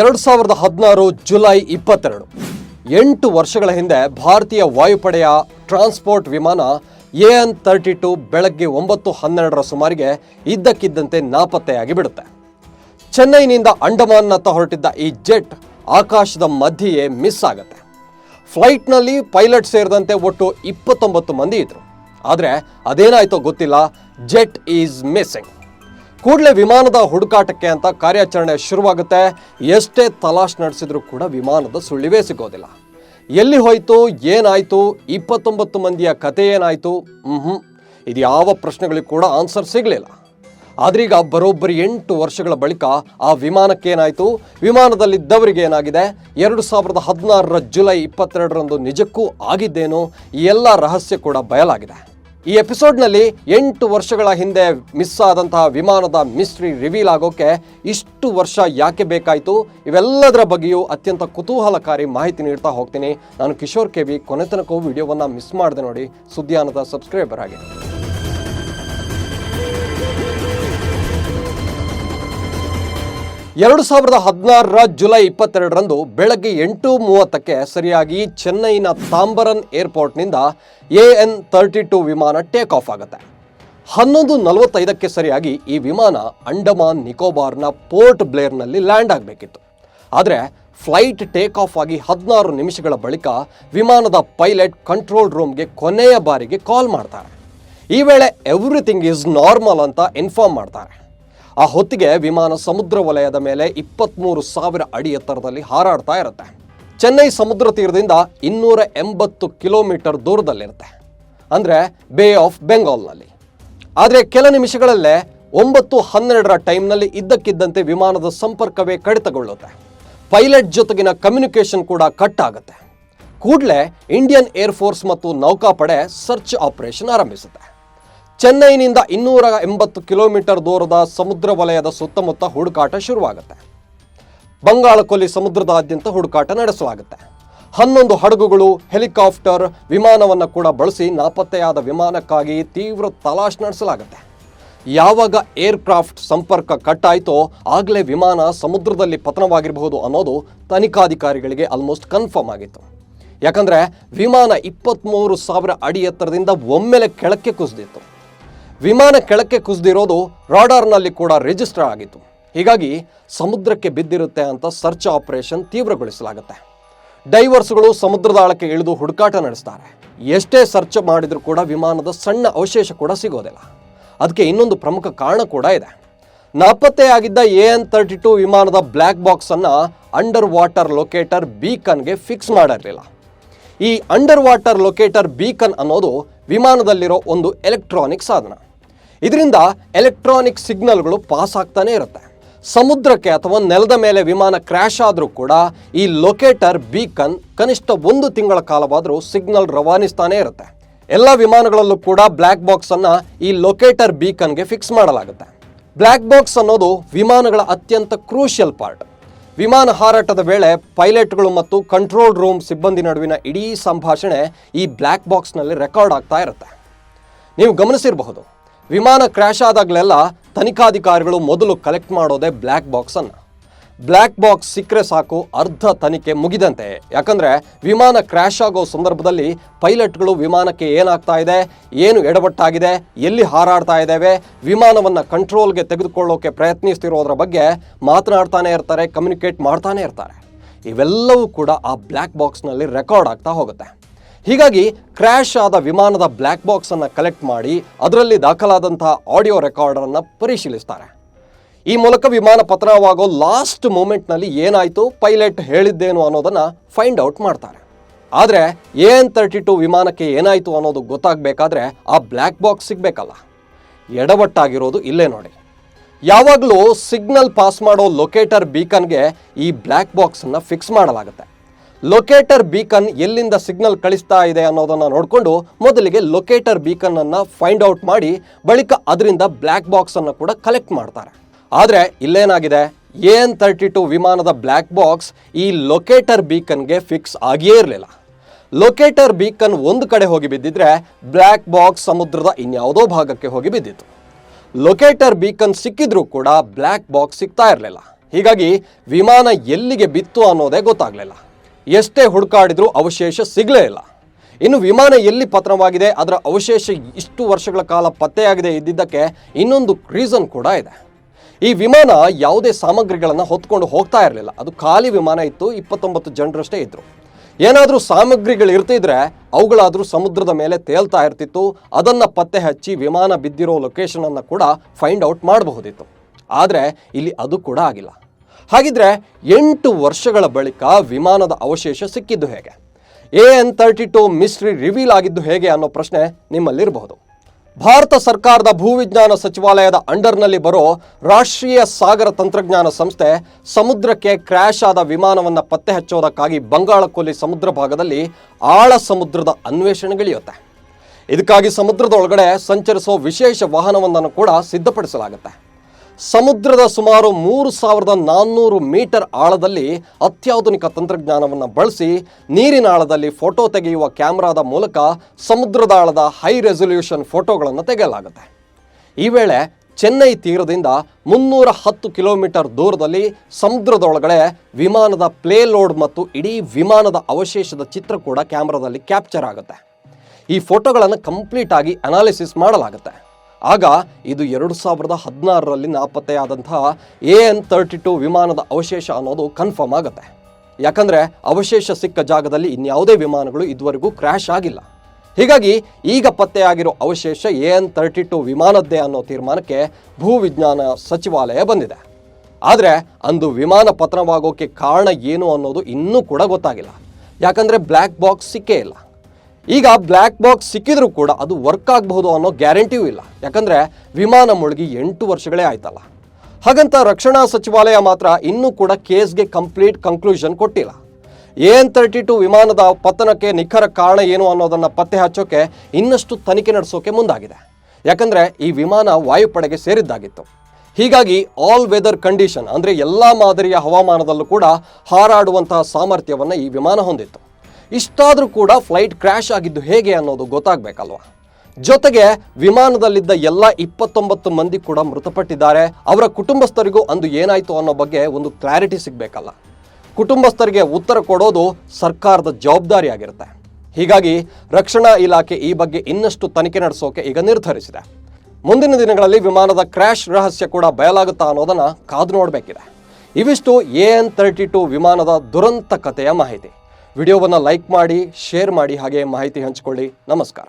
ಎರಡು ಸಾವಿರದ ಹದಿನಾರು ಜುಲೈ ಇಪ್ಪತ್ತೆರಡು. ಎಂಟು ವರ್ಷಗಳ ಹಿಂದೆ ಭಾರತೀಯ ವಾಯುಪಡೆಯ ಟ್ರಾನ್ಸ್ಪೋರ್ಟ್ ವಿಮಾನ ಎ ಎನ್ ತರ್ಟಿ ಟು ಬೆಳಗ್ಗೆ ಒಂಬತ್ತು ಹನ್ನೆರಡರ ಸುಮಾರಿಗೆ ಇದ್ದಕ್ಕಿದ್ದಂತೆ ನಾಪತ್ತೆಯಾಗಿ ಬಿಡುತ್ತೆ. ಚೆನ್ನೈನಿಂದ ಅಂಡಮಾನ್ನತ್ತ ಹೊರಟಿದ್ದ ಈ ಜೆಟ್ ಆಕಾಶದ ಮಧ್ಯೆಯೇ ಮಿಸ್ ಆಗತ್ತೆ. ಫ್ಲೈಟ್ನಲ್ಲಿ ಪೈಲಟ್ ಸೇರಿದಂತೆ ಒಟ್ಟು ಇಪ್ಪತ್ತೊಂಬತ್ತು ಮಂದಿ ಇದ್ರು. ಆದರೆ ಅದೇನಾಯ್ತೋ ಗೊತ್ತಿಲ್ಲ, ಜೆಟ್ ಈಸ್ ಮಿಸ್ಸಿಂಗ್. ಕೂಡಲೇ ವಿಮಾನದ ಹುಡುಕಾಟಕ್ಕೆ ಅಂತ ಕಾರ್ಯಾಚರಣೆ ಶುರುವಾಗುತ್ತೆ. ಎಷ್ಟೇ ತಲಾಶ್ ನಡೆಸಿದ್ರೂ ಕೂಡ ವಿಮಾನದ ಸುಳಿವೇ ಸಿಗೋದಿಲ್ಲ. ಎಲ್ಲಿ ಹೋಯಿತು, ಏನಾಯ್ತು, ಇಪ್ಪತ್ತೊಂಬತ್ತು ಮಂದಿಯ ಕತೆ ಏನಾಯ್ತು? ಹ್ಮ್ ಇದು ಯಾವ ಪ್ರಶ್ನೆಗಳಿಗೂ ಕೂಡ ಆನ್ಸರ್ ಸಿಗಲಿಲ್ಲ. ಆದ್ರೀಗ ಬರೋಬ್ಬರಿ ಎಂಟು ವರ್ಷಗಳ ಬಳಿಕ ಆ ವಿಮಾನಕ್ಕೇನಾಯಿತು ವಿಮಾನದಲ್ಲಿದ್ದವರಿಗೆ ಏನಾಗಿದೆ? ಎರಡು ಸಾವಿರದ ಹದಿನಾರರ ಜುಲೈ ಇಪ್ಪತ್ತೆರಡರಂದು ನಿಜಕ್ಕೂ ಆಗಿದ್ದೇನೋ? ಈ ಎಲ್ಲ ರಹಸ್ಯ ಕೂಡ ಬಯಲಾಗಿದೆ. ಈ ಎಪಿಸೋಡ್ನಲ್ಲಿ ಎಂಟು ವರ್ಷಗಳ ಹಿಂದೆ ಮಿಸ್ ಆದಂತಹ ವಿಮಾನದ ಮಿಸ್ಟ್ರಿ ರಿವೀಲ್ ಆಗೋಕೆ ಇಷ್ಟು ವರ್ಷ ಯಾಕೆ ಬೇಕಾಯಿತು? ಇವೆಲ್ಲದರ ಬಗ್ಗೆಯೂ ಅತ್ಯಂತ ಕುತೂಹಲಕಾರಿ ಮಾಹಿತಿ ನೀಡ್ತಾ ಹೋಗ್ತೀನಿ. ನಾನು ಕಿಶೋರ್ ಕೆ ವಿ ಕೊನೆತನಕ್ಕೂ ತನಕ ವಿಡಿಯೋವನ್ನು ಮಿಸ್ ಮಾಡಿದೆ ನೋಡಿ. ಸುದ್ದಿಯಾನದ ಸಬ್ಸ್ಕ್ರೈಬರ್ ಆಗಿ. ಎರಡು ಸಾವಿರದ ಹದಿನಾರರ ಜುಲೈ ಇಪ್ಪತ್ತೆರಡರಂದು ಬೆಳಗ್ಗೆ ಎಂಟು ಮೂವತ್ತಕ್ಕೆ ಸರಿಯಾಗಿ ಚೆನ್ನೈನ ತಾಂಬರನ್ ಏರ್ಪೋರ್ಟ್ನಿಂದ ಎ ಎನ್ ತರ್ಟಿ ಟು ವಿಮಾನ ಟೇಕ್ ಆಫ್ ಆಗುತ್ತೆ. ಹನ್ನೊಂದು ನಲವತ್ತೈದಕ್ಕೆ ಸರಿಯಾಗಿ ಈ ವಿಮಾನ ಅಂಡಮಾನ್ ನಿಕೋಬಾರ್ನ ಪೋರ್ಟ್ ಬ್ಲೇರ್ನಲ್ಲಿ ಲ್ಯಾಂಡ್ ಆಗಬೇಕಿತ್ತು. ಆದರೆ ಫ್ಲೈಟ್ ಟೇಕ್ ಆಫ್ ಆಗಿ ಹದಿನಾರು ನಿಮಿಷಗಳ ಬಳಿಕ ವಿಮಾನದ ಪೈಲಟ್ ಕಂಟ್ರೋಲ್ ರೂಮ್ಗೆ ಕೊನೆಯ ಬಾರಿಗೆ ಕಾಲ್ ಮಾಡ್ತಾರೆ. ಈ ವೇಳೆ ಎವ್ರಿಥಿಂಗ್ ಈಸ್ ನಾರ್ಮಲ್ ಅಂತ ಇನ್ಫಾರ್ಮ್ ಮಾಡ್ತಾರೆ. ಆ ಹೊತ್ತಿಗೆ ವಿಮಾನ ಸಮುದ್ರ ವಲಯದ ಮೇಲೆ ಇಪ್ಪತ್ತ್ಮೂರು ಸಾವಿರ ಅಡಿ ಎತ್ತರದಲ್ಲಿ ಹಾರಾಡ್ತಾ ಇರುತ್ತೆ. ಚೆನ್ನೈ ಸಮುದ್ರ ತೀರದಿಂದ ಇನ್ನೂರ ಎಂಬತ್ತು ಕಿಲೋಮೀಟರ್ ದೂರದಲ್ಲಿರುತ್ತೆ. ಅಂದರೆ ಬೇ ಆಫ್ ಬೆಂಗಾಲ್ನಲ್ಲಿ ಆದರೆ ಕೆಲ ನಿಮಿಷಗಳಲ್ಲೇ ಒಂಬತ್ತು ಹನ್ನೆರಡರ ಟೈಮ್ನಲ್ಲಿ ಇದ್ದಕ್ಕಿದ್ದಂತೆ ವಿಮಾನದ ಸಂಪರ್ಕವೇ ಕಡಿತಗೊಳ್ಳುತ್ತೆ. ಪೈಲಟ್ ಜೊತೆಗಿನ ಕಮ್ಯುನಿಕೇಷನ್ ಕೂಡ ಕಟ್ ಆಗುತ್ತೆ ಕೂಡಲೇ ಇಂಡಿಯನ್ ಏರ್ಫೋರ್ಸ್ ಮತ್ತು ನೌಕಾಪಡೆ ಸರ್ಚ್ ಆಪರೇಷನ್ ಆರಂಭಿಸುತ್ತೆ. ಚೆನ್ನೈನಿಂದ ಇನ್ನೂರ ಎಂಬತ್ತು ಕಿಲೋಮೀಟರ್ ದೂರದ ಸಮುದ್ರ ವಲಯದ ಸುತ್ತಮುತ್ತ ಹುಡುಕಾಟ ಶುರುವಾಗುತ್ತೆ. ಬಂಗಾಳ ಕೊಲ್ಲಿ ಸಮುದ್ರದಾದ್ಯಂತ ಹುಡುಕಾಟ ನಡೆಸಲಾಗುತ್ತೆ. ಹನ್ನೊಂದು ಹಡಗುಗಳು, ಹೆಲಿಕಾಪ್ಟರ್ ವಿಮಾನವನ್ನು ಕೂಡ ಬಳಸಿ ನಾಪತ್ತೆಯಾದ ವಿಮಾನಕ್ಕಾಗಿ ತೀವ್ರ ತಲಾಶ್ ನಡೆಸಲಾಗುತ್ತೆ. ಯಾವಾಗ ಏರ್ಕ್ರಾಫ್ಟ್ ಸಂಪರ್ಕ ಕಟ್ಟಾಯಿತೋ ಆಗಲೇ ವಿಮಾನ ಸಮುದ್ರದಲ್ಲಿ ಪತನವಾಗಿರಬಹುದು ಅನ್ನೋದು ತನಿಖಾಧಿಕಾರಿಗಳಿಗೆ ಆಲ್ಮೋಸ್ಟ್ ಕನ್ಫರ್ಮ್ ಆಗಿತ್ತು. ಯಾಕಂದರೆ ವಿಮಾನ ಇಪ್ಪತ್ತ್ಮೂರು ಸಾವಿರ ಅಡಿ ಎತ್ತರದಿಂದ ಒಮ್ಮೆಲೆ ಕೆಳಕ್ಕೆ ಕುಸಿದಿತ್ತು. ವಿಮಾನ ಕೆಳಕ್ಕೆ ಕುಸಿದಿರೋದು ರಾಡಾರ್ನಲ್ಲಿ ಕೂಡ ರಿಜಿಸ್ಟರ್ ಆಗಿತ್ತು. ಹೀಗಾಗಿ ಸಮುದ್ರಕ್ಕೆ ಬಿದ್ದಿರುತ್ತೆ ಅಂತ ಸರ್ಚ್ ಆಪರೇಷನ್ ತೀವ್ರಗೊಳಿಸಲಾಗುತ್ತೆ. ಡೈವರ್ಸ್ಗಳು ಸಮುದ್ರದ ಆಳಕ್ಕೆ ಇಳಿದು ಹುಡುಕಾಟ ನಡೆಸ್ತಾರೆ. ಎಷ್ಟೇ ಸರ್ಚ್ ಮಾಡಿದರೂ ಕೂಡ ವಿಮಾನದ ಸಣ್ಣ ಅವಶೇಷ ಕೂಡ ಸಿಗೋದಿಲ್ಲ. ಅದಕ್ಕೆ ಇನ್ನೊಂದು ಪ್ರಮುಖ ಕಾರಣ ಕೂಡ ಇದೆ. ನಾಪತ್ತೆಯಾಗಿದ್ದ ಎ ಎನ್ ತರ್ಟಿ ಟು ವಿಮಾನದ ಬ್ಲ್ಯಾಕ್ ಬಾಕ್ಸ್ ಅನ್ನ ಅಂಡರ್ ವಾಟರ್ ಲೊಕೇಟರ್ ಬೀಕನ್ಗೆ ಫಿಕ್ಸ್ ಮಾಡಿರಲಿಲ್ಲ. ಈ ಅಂಡರ್ ವಾಟರ್ ಲೊಕೇಟರ್ ಬೀಕನ್ ಅನ್ನೋದು ವಿಮಾನದಲ್ಲಿರೋ ಒಂದು ಎಲೆಕ್ಟ್ರಾನಿಕ್ ಸಾಧನ. ಇದರಿಂದ ಎಲೆಕ್ಟ್ರಾನಿಕ್ ಸಿಗ್ನಲ್ಗಳು ಪಾಸ್ ಆಗ್ತಾನೆ ಇರುತ್ತೆ. ಸಮುದ್ರಕ್ಕೆ ಅಥವಾ ನೆಲದ ಮೇಲೆ ವಿಮಾನ ಕ್ರ್ಯಾಶ್ ಆದರೂ ಕೂಡ ಈ ಲೊಕೇಟರ್ ಬೀಕನ್ ಕನಿಷ್ಠ ಒಂದು ತಿಂಗಳ ಕಾಲವಾದರೂ ಸಿಗ್ನಲ್ ರವಾನಿಸ್ತಾನೆ ಇರುತ್ತೆ. ಎಲ್ಲ ವಿಮಾನಗಳಲ್ಲೂ ಕೂಡ ಬ್ಲ್ಯಾಕ್ ಬಾಕ್ಸ್ ಅನ್ನ ಈ ಲೊಕೇಟರ್ ಬೀಕನ್ಗೆ ಫಿಕ್ಸ್ ಮಾಡಲಾಗುತ್ತೆ. ಬ್ಲ್ಯಾಕ್ ಬಾಕ್ಸ್ ಅನ್ನೋದು ವಿಮಾನಗಳ ಅತ್ಯಂತ ಕ್ರೂಷಿಯಲ್ ಪಾರ್ಟ್. ವಿಮಾನ ಹಾರಾಟದ ವೇಳೆ ಪೈಲಟ್ಗಳು ಮತ್ತು ಕಂಟ್ರೋಲ್ ರೂಮ್ ಸಿಬ್ಬಂದಿ ನಡುವಿನ ಇಡೀ ಸಂಭಾಷಣೆ ಈ ಬ್ಲ್ಯಾಕ್ ಬಾಕ್ಸ್ನಲ್ಲಿ ರೆಕಾರ್ಡ್ ಆಗ್ತಾ ಇರುತ್ತೆ. ನೀವು ಗಮನಿಸಿರಬಹುದು ವಿಮಾನ ಕ್ರ್ಯಾಶ್ ಆದಾಗಲೆಲ್ಲ ತನಿಖಾಧಿಕಾರಿಗಳು ಮೊದಲು ಕಲೆಕ್ಟ್ ಮಾಡೋದೇ ಬ್ಲ್ಯಾಕ್ ಬಾಕ್ಸನ್ನು ಬ್ಲ್ಯಾಕ್ ಬಾಕ್ಸ್ ಸಿಕ್ಕರೆ ಸಾಕು ಅರ್ಧ ತನಿಖೆ ಮುಗಿದಂತೆ. ಯಾಕಂದರೆ ವಿಮಾನ ಕ್ರ್ಯಾಶ್ ಆಗೋ ಸಂದರ್ಭದಲ್ಲಿ ಪೈಲಟ್ಗಳು ವಿಮಾನಕ್ಕೆ ಏನಾಗ್ತಾ ಇದೆ, ಏನು ಎಡವಟ್ಟಾಗಿದೆ, ಎಲ್ಲಿ ಹಾರಾಡ್ತಾ ಇದ್ದಾವೆ, ವಿಮಾನವನ್ನು ಕಂಟ್ರೋಲ್ಗೆ ತೆಗೆದುಕೊಳ್ಳೋಕೆ ಪ್ರಯತ್ನಿಸ್ತಿರೋದ್ರ ಬಗ್ಗೆ ಮಾತನಾಡ್ತಾನೆ ಇರ್ತಾರೆ ಕಮ್ಯುನಿಕೇಟ್ ಮಾಡ್ತಾನೆ ಇರ್ತಾರೆ. ಇವೆಲ್ಲವೂ ಕೂಡ ಆ ಬ್ಲ್ಯಾಕ್ ಬಾಕ್ಸ್ನಲ್ಲಿ ರೆಕಾರ್ಡ್ ಆಗ್ತಾ ಹೋಗುತ್ತೆ. ಹೀಗಾಗಿ ಕ್ರ್ಯಾಶ್ ಆದ ವಿಮಾನದ ಬ್ಲ್ಯಾಕ್ ಬಾಕ್ಸ್ ಅನ್ನು ಕಲೆಕ್ಟ್ ಮಾಡಿ ಅದರಲ್ಲಿ ದಾಖಲಾದಂತಹ ಆಡಿಯೋ ರೆಕಾರ್ಡರನ್ನು ಪರಿಶೀಲಿಸ್ತಾರೆ. ಈ ಮೂಲಕ ವಿಮಾನ ಪತನವಾಗೋ ಲಾಸ್ಟ್ ಮೂಮೆಂಟ್ನಲ್ಲಿ ಏನಾಯಿತು, ಪೈಲಟ್ ಹೇಳಿದ್ದೇನು ಅನ್ನೋದನ್ನು ಫೈಂಡ್ ಔಟ್ ಮಾಡ್ತಾರೆ. ಆದರೆ ಎ ಎನ್ ತರ್ಟಿ ಟು ವಿಮಾನಕ್ಕೆ ಏನಾಯಿತು ಅನ್ನೋದು ಗೊತ್ತಾಗಬೇಕಾದ್ರೆ ಆ ಬ್ಲ್ಯಾಕ್ ಬಾಕ್ಸ್ ಸಿಗಬೇಕಲ್ಲ. ಎಡವಟ್ಟಾಗಿರೋದು ಇಲ್ಲೇ ನೋಡಿ. ಯಾವಾಗಲೂ ಸಿಗ್ನಲ್ ಪಾಸ್ ಮಾಡೋ ಲೊಕೇಟರ್ ಬೀಕನ್ಗೆ ಈ ಬ್ಲ್ಯಾಕ್ ಬಾಕ್ಸನ್ನು ಫಿಕ್ಸ್ ಮಾಡಲಾಗುತ್ತೆ. ಲೊಕೇಟರ್ ಬೀಕನ್ ಎಲ್ಲಿಂದ ಸಿಗ್ನಲ್ ಕಳಿಸ್ತಾ ಇದೆ ಅನ್ನೋದನ್ನು ನೋಡಿಕೊಂಡು ಮೊದಲಿಗೆ ಲೊಕೇಟರ್ ಬೀಕನ್ ಅನ್ನ ಫೈಂಡ್ ಔಟ್ ಮಾಡಿ ಬಳಿಕ ಅದರಿಂದ ಬ್ಲ್ಯಾಕ್ ಬಾಕ್ಸ್ ಅನ್ನು ಕೂಡ ಕಲೆಕ್ಟ್ ಮಾಡ್ತಾರೆ. ಆದರೆ ಇಲ್ಲೇನಾಗಿದೆ? ಎನ್ ತರ್ಟಿ ಟು ವಿಮಾನದ ಬ್ಲ್ಯಾಕ್ ಬಾಕ್ಸ್ ಈ ಲೊಕೇಟರ್ ಬೀಕನ್ಗೆ ಫಿಕ್ಸ್ ಆಗಿಯೇ ಇರಲಿಲ್ಲ. ಲೊಕೇಟರ್ ಬೀಕನ್ ಒಂದು ಕಡೆ ಹೋಗಿ ಬಿದ್ದಿದ್ರೆ ಬ್ಲ್ಯಾಕ್ ಬಾಕ್ಸ್ ಸಮುದ್ರದ ಇನ್ಯಾವುದೋ ಭಾಗಕ್ಕೆ ಹೋಗಿ ಬಿದ್ದಿತ್ತು. ಲೊಕೇಟರ್ ಬೀಕನ್ ಸಿಕ್ಕಿದ್ರೂ ಕೂಡ ಬ್ಲ್ಯಾಕ್ ಬಾಕ್ಸ್ ಸಿಗ್ತಾ ಇರಲಿಲ್ಲ. ಹೀಗಾಗಿ ವಿಮಾನ ಎಲ್ಲಿಗೆ ಬಿತ್ತು ಅನ್ನೋದೇ ಗೊತ್ತಾಗಲಿಲ್ಲ. ಎಷ್ಟೇ ಹುಡುಕಾಡಿದ್ರೂ ಅವಶೇಷ ಸಿಗಲೇ ಇಲ್ಲ. ಇನ್ನು ವಿಮಾನ ಎಲ್ಲಿ ಪತನವಾಗಿದೆ, ಅದರ ಅವಶೇಷ ಇಷ್ಟು ವರ್ಷಗಳ ಕಾಲ ಪತ್ತೆಯಾಗಿದೆ ಇದ್ದಿದ್ದಕ್ಕೆ ಇನ್ನೊಂದು ರೀಸನ್ ಕೂಡ ಇದೆ. ಈ ವಿಮಾನ ಯಾವುದೇ ಸಾಮಗ್ರಿಗಳನ್ನು ಹೊತ್ಕೊಂಡು ಹೋಗ್ತಾ ಇರಲಿಲ್ಲ. ಅದು ಖಾಲಿ ವಿಮಾನ ಇತ್ತು, ಇಪ್ಪತ್ತೊಂಬತ್ತು ಜನರಷ್ಟೇ ಇದ್ದರು ಏನಾದರೂ ಸಾಮಗ್ರಿಗಳು ಇರ್ತಿದ್ರೆ ಅವುಗಳಾದರೂ ಸಮುದ್ರದ ಮೇಲೆ ತೇಲ್ತಾ ಇರ್ತಿತ್ತು. ಅದನ್ನು ಪತ್ತೆ ಹಚ್ಚಿ ವಿಮಾನ ಬಿದ್ದಿರೋ ಲೊಕೇಶನನ್ನು ಕೂಡ ಫೈಂಡ್ ಔಟ್ ಮಾಡಬಹುದಿತ್ತು. ಆದರೆ ಇಲ್ಲಿ ಅದು ಕೂಡ ಆಗಿಲ್ಲ. ಹಾಗಿದ್ರೆ ಎಂಟು ವರ್ಷಗಳ ಬಳಿಕ ವಿಮಾನದ ಅವಶೇಷ ಸಿಕ್ಕಿದ್ದು ಹೇಗೆ? A N thirty two mystery reveal ಆಗಿದ್ದು ಹೇಗೆ ಅನ್ನೋ ಪ್ರಶ್ನೆ ನಿಮ್ಮಲ್ಲಿರಬಹುದು. ಭಾರತ ಸರ್ಕಾರದ ಭೂವಿಜ್ಞಾನ ಸಚಿವಾಲಯದ ಅಂಡರ್ನಲ್ಲಿ ಬರೋ ರಾಷ್ಟ್ರೀಯ ಸಾಗರ ತಂತ್ರಜ್ಞಾನ ಸಂಸ್ಥೆ ಸಮುದ್ರಕ್ಕೆ ಕ್ರ್ಯಾಶ್ ಆದ ವಿಮಾನವನ್ನು ಪತ್ತೆ ಹಚ್ಚೋದಕ್ಕಾಗಿ ಬಂಗಾಳ ಕೊಲ್ಲಿ ಸಮುದ್ರ ಭಾಗದಲ್ಲಿ ಆಳ ಸಮುದ್ರದ ಅನ್ವೇಷಣೆಗಿಳಿಯುತ್ತೆ ಇದಕ್ಕಾಗಿ ಸಮುದ್ರದೊಳಗಡೆ ಸಂಚರಿಸೋ ವಿಶೇಷ ವಾಹನವೊಂದನ್ನು ಕೂಡ ಸಿದ್ಧಪಡಿಸಲಾಗುತ್ತೆ. ಸಮುದ್ರದ ಸುಮಾರು ಮೂರು ಸಾವಿರದ ನಾನ್ನೂರು ಮೀಟರ್ ಆಳದಲ್ಲಿ ಅತ್ಯಾಧುನಿಕ ತಂತ್ರಜ್ಞಾನವನ್ನು ಬಳಸಿ ನೀರಿನ ಆಳದಲ್ಲಿ ಫೋಟೋ ತೆಗೆಯುವ ಕ್ಯಾಮ್ರಾದ ಮೂಲಕ ಸಮುದ್ರದ ಆಳದ ಹೈ ರೆಸೊಲ್ಯೂಷನ್ ಫೋಟೋಗಳನ್ನು ತೆಗೆಯಲಾಗುತ್ತೆ. ಈ ವೇಳೆ ಚೆನ್ನೈ ತೀರದಿಂದ ಮುನ್ನೂರ ಹತ್ತು ಕಿಲೋಮೀಟರ್ ದೂರದಲ್ಲಿ ಸಮುದ್ರದೊಳಗಡೆ ವಿಮಾನದ ಪ್ಲೇ ಲೋಡ್ ಮತ್ತು ಇಡೀ ವಿಮಾನದ ಅವಶೇಷದ ಚಿತ್ರ ಕೂಡ ಕ್ಯಾಮ್ರಾದಲ್ಲಿ ಕ್ಯಾಪ್ಚರ್ ಆಗುತ್ತೆ. ಈ ಫೋಟೋಗಳನ್ನು ಕಂಪ್ಲೀಟ್ ಆಗಿ ಅನಾಲಿಸಿಸ್ ಮಾಡಲಾಗುತ್ತೆ. ಆಗ ಇದು ಎರಡು ಸಾವಿರದ ಹದಿನಾರರಲ್ಲಿ ನಾಪತ್ತೆಯಾದಂತಹ ಎ ಎನ್ ತರ್ಟಿ ಟು ವಿಮಾನದ ಅವಶೇಷ ಅನ್ನೋದು ಕನ್ಫರ್ಮ್ ಆಗುತ್ತೆ. ಯಾಕಂದರೆ ಅವಶೇಷ ಸಿಕ್ಕ ಜಾಗದಲ್ಲಿ ಇನ್ಯಾವುದೇ ವಿಮಾನಗಳು ಇದುವರೆಗೂ ಕ್ರ್ಯಾಶ್ ಆಗಿಲ್ಲ. ಹೀಗಾಗಿ ಈಗ ಪತ್ತೆಯಾಗಿರೋ ಅವಶೇಷ ಎ ಎನ್ ತರ್ಟಿ ಟು ವಿಮಾನದ್ದೇ ಅನ್ನೋ ತೀರ್ಮಾನಕ್ಕೆ ಭೂವಿಜ್ಞಾನ ಸಚಿವಾಲಯ ಬಂದಿದೆ. ಆದರೆ ಅಂದು ವಿಮಾನ ಪತನವಾಗೋಕ್ಕೆ ಕಾರಣ ಏನು ಅನ್ನೋದು ಇನ್ನೂ ಕೂಡ ಗೊತ್ತಾಗಿಲ್ಲ. ಯಾಕಂದರೆ ಬ್ಲ್ಯಾಕ್ ಬಾಕ್ಸ್ ಸಿಕ್ಕೇ ಇಲ್ಲ. ಈಗ ಬ್ಲ್ಯಾಕ್ ಬಾಕ್ಸ್ ಸಿಕ್ಕಿದ್ರೂ ಕೂಡ ಅದು ವರ್ಕ್ ಆಗಬಹುದು ಅನ್ನೋ ಗ್ಯಾರಂಟಿಯೂ ಇಲ್ಲ. ಯಾಕಂದರೆ ವಿಮಾನ ಮುಳುಗಿ ಎಂಟು ವರ್ಷಗಳೇ ಆಯ್ತಲ್ಲ. ಹಾಗಂತ ರಕ್ಷಣಾ ಸಚಿವಾಲಯ ಮಾತ್ರ ಇನ್ನೂ ಕೂಡ ಕೇಸ್ಗೆ ಕಂಪ್ಲೀಟ್ ಕನ್ಕ್ಲೂಷನ್ ಕೊಟ್ಟಿಲ್ಲ. ಎನ್ ತರ್ಟಿ ಟು ವಿಮಾನದ ಪತನಕ್ಕೆ ನಿಖರ ಕಾರಣ ಏನು ಅನ್ನೋದನ್ನು ಪತ್ತೆ ಹಚ್ಚೋಕೆ ಇನ್ನಷ್ಟು ತನಿಖೆ ನಡೆಸೋಕೆ ಮುಂದಾಗಿದೆ. ಯಾಕಂದರೆ ಈ ವಿಮಾನ ವಾಯುಪಡೆಗೆ ಸೇರಿದ್ದಾಗಿತ್ತು. ಹೀಗಾಗಿ ಆಲ್ ವೆದರ್ ಕಂಡೀಷನ್ ಅಂದರೆ ಎಲ್ಲ ಮಾದರಿಯ ಹವಾಮಾನದಲ್ಲೂ ಕೂಡ ಹಾರಾಡುವಂತಹ ಸಾಮರ್ಥ್ಯವನ್ನು ಈ ವಿಮಾನ ಹೊಂದಿತ್ತು. ಇಷ್ಟಾದರೂ ಕೂಡ ಫ್ಲೈಟ್ ಕ್ರ್ಯಾಶ್ ಆಗಿದ್ದು ಹೇಗೆ ಅನ್ನೋದು ಗೊತ್ತಾಗಬೇಕಲ್ವಾ? ಜೊತೆಗೆ ವಿಮಾನದಲ್ಲಿದ್ದ ಎಲ್ಲ ಇಪ್ಪತ್ತೊಂಬತ್ತು ಮಂದಿ ಕೂಡ ಮೃತಪಟ್ಟಿದ್ದಾರೆ. ಅವರ ಕುಟುಂಬಸ್ಥರಿಗೂ ಅಂದು ಏನಾಯಿತು ಅನ್ನೋ ಬಗ್ಗೆ ಒಂದು ಕ್ಲಾರಿಟಿ ಸಿಗಬೇಕಲ್ಲ. ಕುಟುಂಬಸ್ಥರಿಗೆ ಉತ್ತರ ಕೊಡೋದು ಸರ್ಕಾರದ ಜವಾಬ್ದಾರಿಯಾಗಿರುತ್ತೆ. ಹೀಗಾಗಿ ರಕ್ಷಣಾ ಇಲಾಖೆ ಈ ಬಗ್ಗೆ ಇನ್ನಷ್ಟು ತನಿಖೆ ನಡೆಸೋಕೆ ಈಗ ನಿರ್ಧರಿಸಿದೆ. ಮುಂದಿನ ದಿನಗಳಲ್ಲಿ ವಿಮಾನದ ಕ್ರ್ಯಾಶ್ ರಹಸ್ಯ ಕೂಡ ಬಯಲಾಗುತ್ತಾ ಅನ್ನೋದನ್ನು ಕಾದು ನೋಡಬೇಕಿದೆ. ಇವಿಷ್ಟು ಎ ಎನ್ ತರ್ಟಿ ಟು ವಿಮಾನದ ದುರಂತ ಕಥೆಯ ಮಾಹಿತಿ. ವಿಡಿಯೋವನ್ನು ಲೈಕ್ ಮಾಡಿ ಶೇರ್ ಮಾಡಿ ಹಾಗೆ ಮಾಹಿತಿ ಹಂಚಿಕೊಳ್ಳಿ. ನಮಸ್ಕಾರ.